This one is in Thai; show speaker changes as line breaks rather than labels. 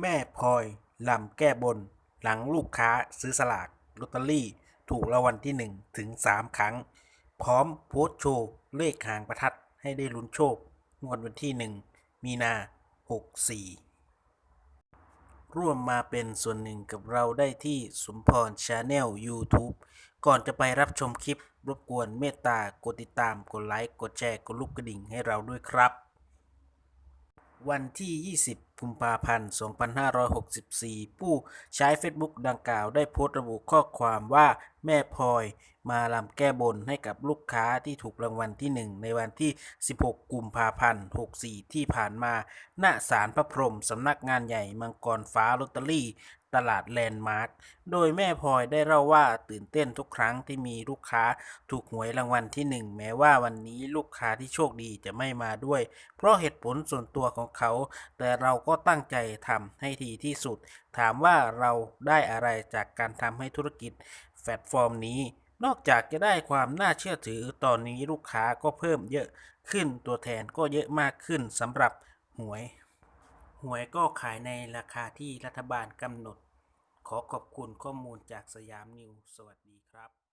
แม่พลอยลำแก้บน หลังลูกค้าซื้อสลากลอตเตอรี่ ถูกรางวัลที่ 1 ถึง 3 ครั้ง พร้อมโพสโชว์เลขหางประทัดให้ได้ลุ้นโชค งวดวันที่ 1 มีนา 64 ร่วมมาเป็นส่วนหนึ่งกับเราได้ที่สมพรชาแนล YouTube ก่อนจะไปรับชมคลิปรบกวนเมตตากดติดตามกดไลค์ กดแชร์ กดลูกกระดิ่งให้เราด้วยครับ วันที่ 20กุมภาพันธ์ 2564 ผู้ใช้ Facebook ดังกล่าวได้โพสต์ระบุข้อความว่าแม่พลอยมาลำแก้บนให้กับลูกค้าที่ถูกรางวัลที่ 1 ในวันที่ 16 กุมภาพันธ์ 64 ที่ผ่านมา ณ ศาลพระพรหมสำนักงานใหญ่มังกรฟ้าลอตเตอรี่ ตลาดแลนด์มาร์ค โดยแม่พลอยได้เล่าว่าตื่นเต้นทุกครั้งที่มีลูกค้าถูกหวยรางวัลที่หนึ่งแม้ว่าวันนี้ลูกค้าที่โชคดีจะไม่มาด้วย เพราะเหตุผลส่วนตัวของเขา แต่เราก็็ตั้งใจทำให้ดีที่สุด ถามว่าเราได้อะไรจากการทำให้ธุรกิจแพลตฟอร์มนี้ นอกจากจะได้ความน่าเชื่อถือตอนนี้ลูกค้าก็เพิ่มเยอะขึ้นตัวแทนก็เยอะมากขึ้นสำหรับหวยหวยก็ขายในราคาที่รัฐบาลกำหนด ขอขอบคุณข้อมูลจากสยามนิว สวัสดีครับ